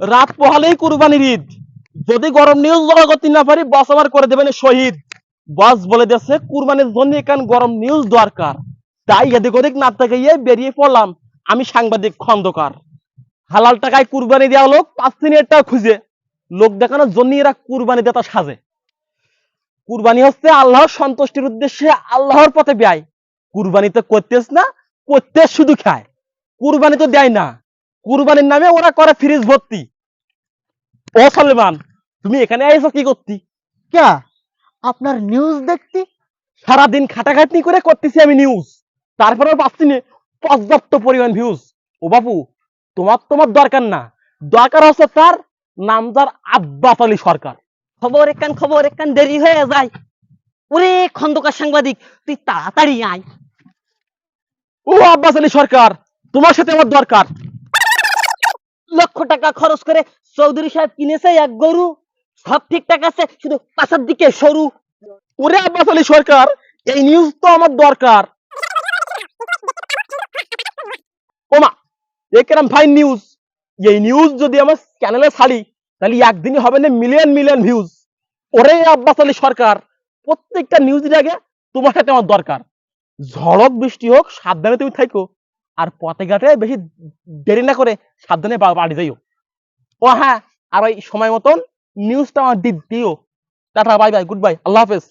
রাত পোহালেই কুরবানির ঈদ। যদি গরম নিউজ জোগাড় করতে না পারি, বস আমার করে দেবেন শহীদ। বস বলে দিয়েছে, কুরবানির জন্য এখান গরম নিউজ দরকার। তাই এদিক ওদিক না তাকাইয়ে বেরিয়ে পড়লাম। আমি সাংবাদিক, খন্দকার। হালাল টাকায় কুরবানি দেওয়া লোক পাঁচ টাকা খুঁজে। লোক দেখানোর জন্য এরা কুরবানি দেতা সাজে। কুরবানি হচ্ছে আল্লাহর সন্তুষ্টির উদ্দেশ্যে আল্লাহর পথে ব্যয়। কুরবানি তো করতেস না করতে শুধু খায়। কুরবানি তো দেয় না। কুরবানির নামে ওরা করে ফ্রিজ ভর্তি। ও সলমান তুমি এখানে আইছো কি করতি? ক্যা আপনার নিউজ দেখতে? সারাদিন খাটাখাটনি করে করতেছি আমি নিউজ তারপরে পাচ্ছি না পর্যাপ্ত পরিমাণ ভিউজ ও বাবু তোমার তোমার দরকার না। দরকার হচ্ছে তার নামদার আব্বাস আলী সরকার। খবর একখান খবর একখান দেরি হয়ে যায়। ওরে খন্দকার সাংবাদিক তুই তাড়াতাড়ি আয়। ও আব্বাস আলী সরকার তোমার সাথে আমার দরকার। লক্ষ টাকা খরচ করে চৌধুরী সাহেব কিনেছে এক গরু। সব ঠিকঠাক আছে, শুধু পাশের দিকে সরু। ওরে আব্বাস আলী সরকার, এই নিউজ তো আমার দরকার। ওমা একরাম ফাইন নিউজ এই নিউজ যদি আমার চ্যানেলে ছাড়ি, তাহলে একদিনই হবে না মিলিয়ন মিলিয়ন ভিউজ ওরে আব্বাস আলী সরকার, প্রত্যেকটা নিউজের আগে তোমার সাথে আমার দরকার। ঝড়ক বৃষ্টি হোক, সাবধানে তুমি থাকো আর পথে ঘাটে বেশি দেরি না করে সাবধানে বাড়ি যাইও ও হ্যাঁ আর ওই সময় মতন নিউজটা আমার দিও। Tata bye bye good bye আল্লাহ হাফেজ।